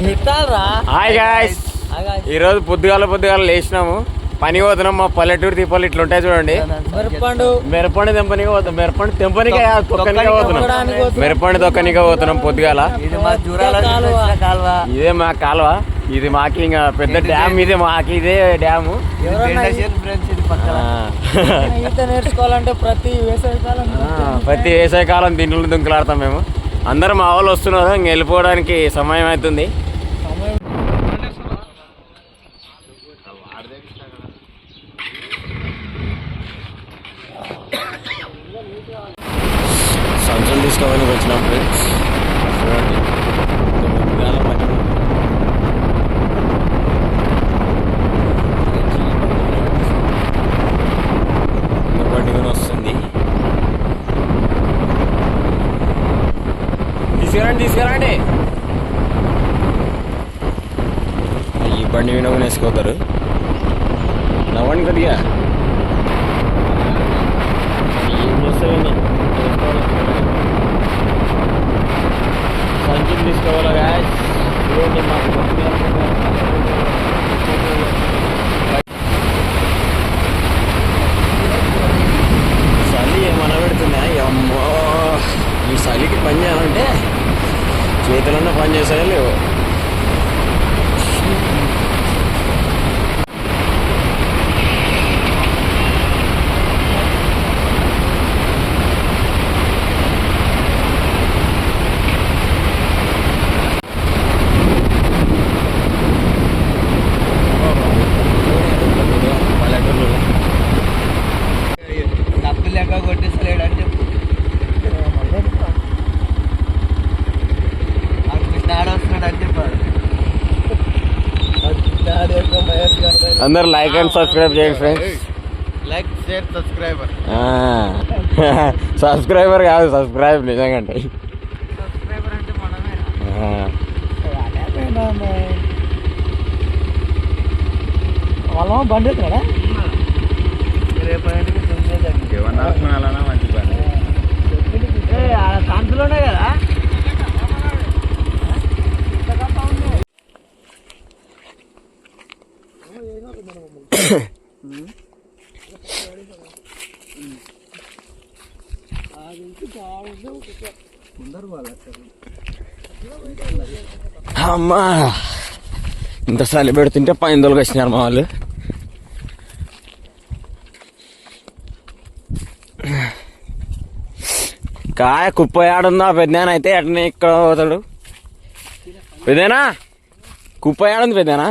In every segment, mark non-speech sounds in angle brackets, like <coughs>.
Hi guys ఈరోజు పొద్దుగాల పొద్దుగాల లేచినాము. పని పోతున్నాం మా పల్లెటూరు దీపాలు ఇట్లా ఉంటాయి చూడండి మిరపండు మిరపండి తెంపనిగా పోతాం మిరపండి తెంపనిగా తొక్కనిగా పోతున్నాం. మిరపండి తొక్కనిగా పోతున్నాం పొద్దుగాల. ఇది మా కాలువ. ఇదే మా కాలువ. ఇది మాకి ఇంకా పెద్ద డ్యామ్ ఇదే మాకి ఇదే డ్యాము. నేర్చుకోవాలంటే ప్రతి వేసవికాలం ప్రతి వేసవి కాలం దీంట్లో దుంకులాడతాం మేము. అందరం మా వాళ్ళు వస్తున్నారు ఇంక వెళ్ళిపోవడానికి సమయం అవుతుంది. సంచం తీసుకోవాలి వచ్చినాం ఫ్రెండ్స్. తీసుకురండి తీసుకురండి ఈ బండి వినోగం వేసుకోతారు నవ్వండి కొద్దిగా. ఏం చేస్తారండి సంచులు తీసుకోవాలా చలి ఏమన్నా పెడుతుందా? అమ్మో ఈ చలికి పని చేయాలంటే చేతులన్నా పని చేసాయో అందరు లైక్ అండ్ సబ్స్క్రైబ్ చేయండి friends like share subscriber subscriber కాదు సబ్స్క్రైబ్ నిజంగా అంటే సబ్స్క్రైబర్ అంటే మనమే వాళ్ళ బండి ఎత్తున్నాడా రేపటి మంచి పని. సంతులోనే కదా? అమ్మా! ఇంత చలి పెడుతుంటే పైన దొలకి వచ్చినారు మా వాళ్ళు. కాయ కుప్ప ఏడుందా పెద్దనా అయితే అట్నే ఇక్కడ పోతాడు. పెద్దనా కుప్ప ఏడుంది పెద్దనా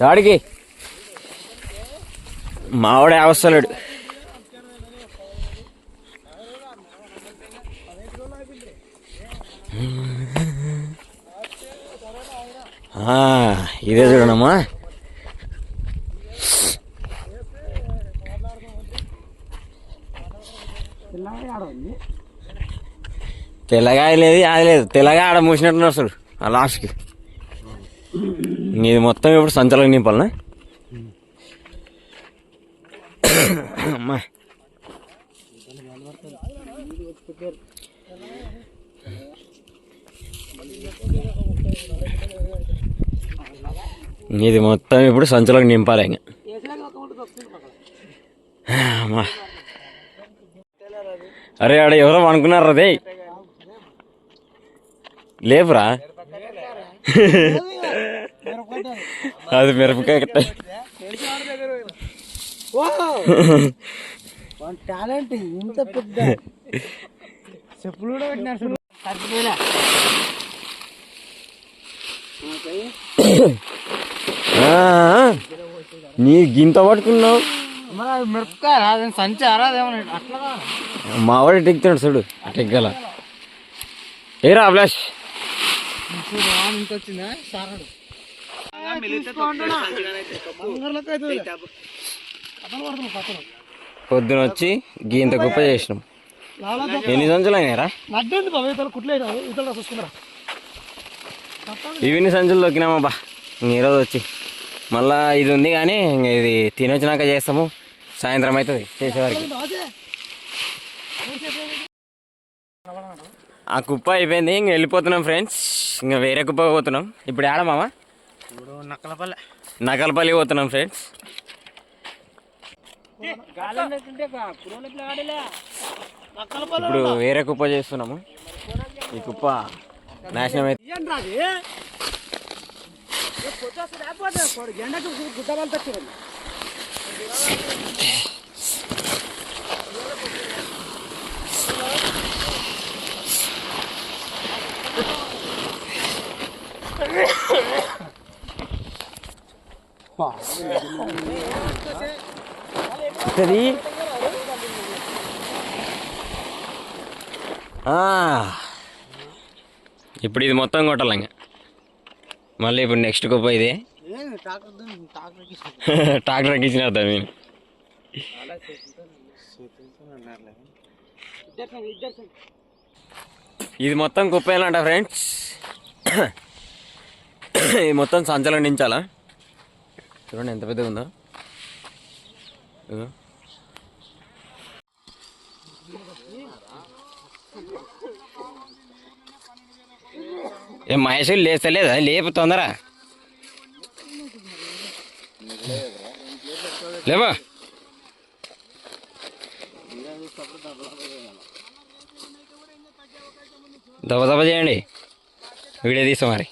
దాడికి మావాడే అవస్తలేడు ఆ, ఇదే చూడనమ్మా. తెల్లగాయ లేదు అది లేదు తెల్లగా ఆడ మూసినట్టున్నారు అసలు ఆ లాస్ట్కి. ఇది మొత్తం ఇప్పుడు సంచలకు నింపాలనా? అమ్మా. ఇది మొత్తం ఇప్పుడు సంచులకు నింపాలి ఇంకా. అరే ఆడ ఎవరో అనుకున్నారు అదే లేపురా. అది మిరపకాయ టాలెంట్ ఇంత పెద్ద చెప్పులు కూడా పెట్టినారు చూడు. నీ గింత పట్టుకున్నావు. మిరపకాయ రాదు సంచి రాదేమో అట్లా కాదు. మావాడు టెక్తాడు చూడు. టెక్కల. ఏరా అభిలాష్. పొద్దున వచ్చి గీంత గొప్ప చేసినాం. ఎన్ని సంచులు అయినారా ఇవన్నీ సంచులు దొక్కినామా బా ఇంక ఈరోజు వచ్చి. మళ్ళా ఇది ఉంది కానీ ఇంక ఇది తినొచ్చినాక చేస్తాము. సాయంత్రం అవుతుంది చేసేవారికి. ఆ కుప్ప అయిపోయింది ఇంక వెళ్ళిపోతున్నాం ఫ్రెండ్స్. ఇంకా వేరే కుప్ప పోతున్నాం. ఇప్పుడు ఏడ మామ? నకలపల్లి పోతున్నాం ఫ్రెండ్స్. ఇప్పుడు వేరే కుప్ప చేస్తున్నాము. ఈ కుప్ప నాశనం అయితే ఎండకు గుడ్డ అది ఆ. ఇప్పుడు ఇది మొత్తం కొట్టాలి ఇంకా మళ్ళీ ఇప్పుడు నెక్స్ట్ కుప్ప ఇది. ట్రాక్టర్ ఎక్కించిన అర్థం ఇది మొత్తం కుప్పేయాలంట ఫ్రెండ్స్ ఇది <coughs> మొత్తం సంచలనం నించాలా? చూడండి ఎంత పెద్దగా ఉందో. ఏ మహేశ్వరి లేస్తలేదా? లేపు తొందర. లేవా? దబ దబ చేయండి. వీడియో తీసా మరి.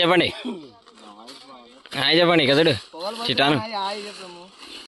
చెప్పండి. హాయ్ చెప్పండి కదడు చిటాను హాయ్ చెప్పము